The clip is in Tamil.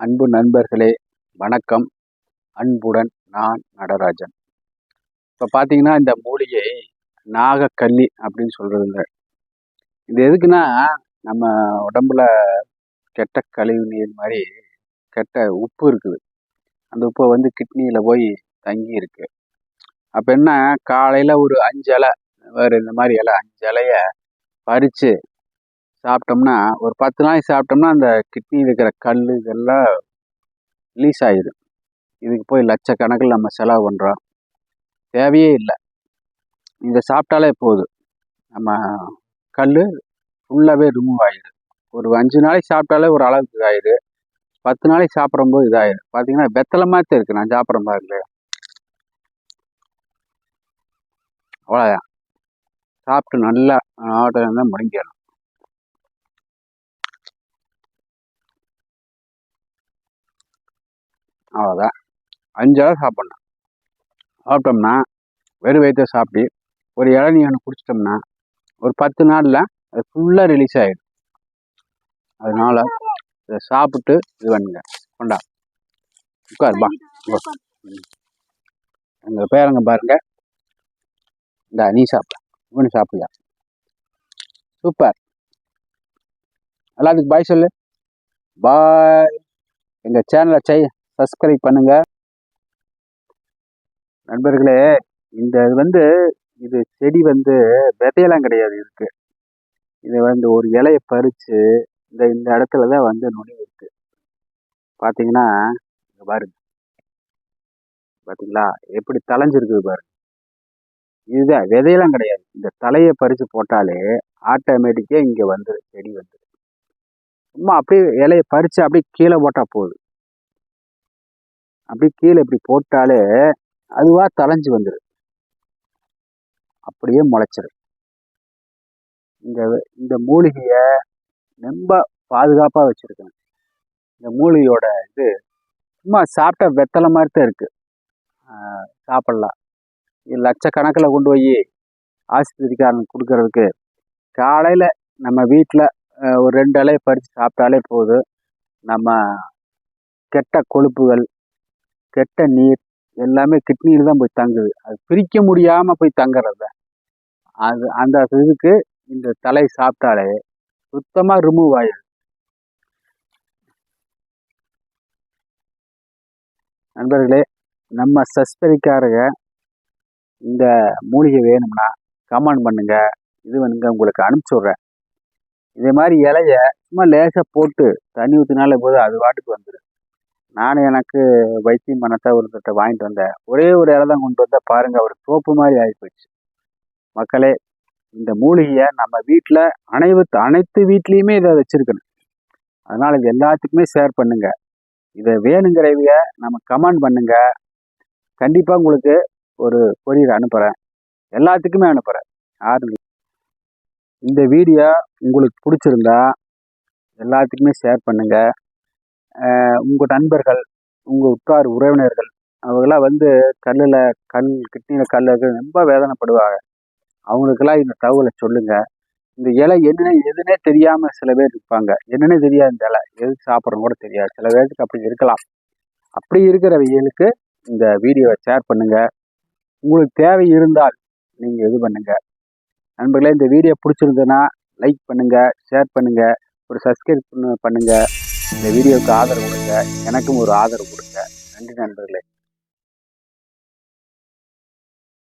அன்பு நண்பர்களே வணக்கம். அன்புடன் நான் நடராஜன். இப்போ பார்த்தீங்கன்னா இந்த மூலிகை நாகக்கல்லி அப்படின்னு சொல்கிறதுங்க இது எதுக்குன்னா நம்ம உடம்புல கெட்ட கழிவு நீர் மாதிரி கெட்ட உப்பு இருக்குது. அந்த உப்பை வந்து கிட்னியில் போய் தங்கி இருக்கு. அப்போ என்ன காலையில் ஒரு அஞ்சு இலை வேறு இந்த மாதிரி இலை அஞ்சு இலையை பறித்து சாப்பிட்டோம்னா ஒரு பத்து நாளைக்கு சாப்பிட்டோம்னா அந்த கிட்னியில் இருக்கிற கல் இதெல்லாம் ரிலீஸ் ஆகிடும் இதுக்கு போய் லட்சக்கணக்கில் நம்ம செலவு பண்ணுறோம் தேவையே இல்லை. இதை சாப்பிட்டாலே போதும். நம்ம கல் ஃபுல்லாகவே ரிமூவ் ஆயிடும் ஒரு அஞ்சு நாளைக்கு சாப்பிட்டாலே ஒரு அளவுக்கு இதாகிடுது பத்து நாளைக்கு சாப்பிடும்போது இதாகிடும் பார்த்தீங்கன்னா வெத்தலை மாதிரி இருக்குது நான் சாப்பிட்ற மாதிரி அவ்வளோதான் சாப்பிட்டு நல்லா ஆட்டம் தான் முடிஞ்சிடணும் அவ்வளோதான் அஞ்சாவது சாப்பிட்ணும். சாப்பிட்டோம்னா வெறும் வயிற்ற சாப்பிட்டு ஒரு இளநீ ஒன்று குடிச்சிட்டோம்னா ஒரு பத்து நாளில் அது ஃபுல்லாக ரிலீஸ் ஆகிடும் அதனால் இதை சாப்பிட்டு இது பண்ணுங்க. கொண்டா. உட்காருப்பா எங்கள் பேரங்க பாருங்க. இந்த நீ சாப்பிட. இவனு சாப்பிடல சூப்பர். எல்லாத்துக்கும் பாய் சொல்லு. பாய் எங்கள் சேனலை செய். சப்ஸ்கிரைப் பண்ணுங்க. நண்பர்களே இந்த வந்து இது செடி வந்து விதையெல்லாம் கிடையாது இருக்கு இது வந்து ஒரு இலையை பறித்து இந்த இந்த இடத்துல தான் வந்து நுனி இருக்கு. பார்த்தீங்கன்னா பாருங்க. பார்த்தீங்களா எப்படி தலைஞ்சிருக்குது பாருங்க. இதுதான் விதையெல்லாம் கிடையாது. இந்த தலையை பறித்து போட்டாலே ஆட்டோமேட்டிக்காக இங்கே வந்துடும் செடி வந்துடும் சும்மா அப்படியே இலையை பறித்து அப்படியே கீழே போட்டால் போதும். அப்படியே கீழே இப்படி போட்டாலே அதுவாக தலைஞ்சு வந்துடும் அப்படியே முளைச்சிடும் இந்த இந்த மூலிகையை ரொம்ப பாதுகாப்பாக வச்சுருக்கணும். இந்த மூலிகையோட இது சும்மா சாப்பிட்டா வெத்தலை மாதிரி தான் இருக்குது சாப்பிட்லாம். லட்சக்கணக்கில் கொண்டு போய் ஆஸ்பத்திரிக்காரன் கொடுக்கறதுக்கு காலையில் நம்ம வீட்டில் ஒரு ரெண்டு இலையை பறித்து சாப்பிட்டாலே போதும். நம்ம கெட்ட கொழுப்புகள் கெட்ட நீர் எல்லாமே கிட்னியில் தான் போய் தங்குது. அது பிரிக்க முடியாமல் போய் தங்குறது. அது அந்த இதுக்கு இந்த தலை சாப்பிட்டாலே சுத்தமாக ரிமூவ் ஆயிடுது நண்பர்களே நம்ம சஸ்பரிக்காரங்க இந்த மூலிகை வேணும்னா கமெண்ட் பண்ணுங்க. இது வந்துங்க உங்களுக்கு அனுப்பிச்சி விட்றேன். இதே மாதிரி இலைய சும்மா லேசாக போட்டு தண்ணி ஊற்றினாலே போதும் அது வாட்டுக்கு வந்துடும் நான் எனக்கு வைத்தியம் பண்ணத்தான் ஒருத்தர்கிட்ட வாங்கிட்டு வந்தேன். ஒரே ஒரு இடம் தான் கொண்டு வந்தால் பாருங்கள் அவர் தோப்பு மாதிரி ஆகிப்போச்சு மக்களே இந்த மூலிகையை நம்ம வீட்டில் அனைத்து அனைத்து வீட்லேயுமே இதை வச்சுருக்கணும். அதனால் இது எல்லாத்துக்குமே ஷேர் பண்ணுங்க. இதை வேணுங்கிறவைய நம்ம கமெண்ட் பண்ணுங்க. கண்டிப்பாக உங்களுக்கு ஒரு கொரியர் அனுப்புகிறேன் எல்லாத்துக்குமே அனுப்புகிறேன் யாரு இந்த வீடியோ உங்களுக்கு பிடிச்சிருந்தா எல்லாத்துக்குமே ஷேர் பண்ணுங்கள் உங்கள் நண்பர்கள் உங்கள் உற்றார் உறவினர்கள் அவங்களாம் வந்து கல்லில் கல் கிட்னியில் கல் ரொம்ப வேதனைப்படுவாங்க. அவங்களுக்கெல்லாம் இந்த தகவலை சொல்லுங்கள் இந்த இலை என்னென்ன எதுனே தெரியாமல் சில பேர் இருப்பாங்க என்னென்ன தெரியாது இந்த இலை. எது சாப்பிட்றோம் கூட தெரியாது. சில பேருக்கு அப்படி இருக்கலாம். அப்படி இருக்கிறவைகளுக்கு இந்த வீடியோவை ஷேர் பண்ணுங்கள் உங்களுக்கு தேவை இருந்தால் நீங்கள் இது பண்ணுங்கள் நண்பர்களே இந்த வீடியோ பிடிச்சிருந்ததுன்னா லைக் பண்ணுங்கள் ஷேர் பண்ணுங்கள் ஒரு சப்ஸ்கிரைப் பண்ணுங்கள் இந்த வீடியோவுக்கு ஆதரவு கொடுங்க. எனக்கும் ஒரு ஆதரவு கொடுங்க. நன்றி நண்பர்களே.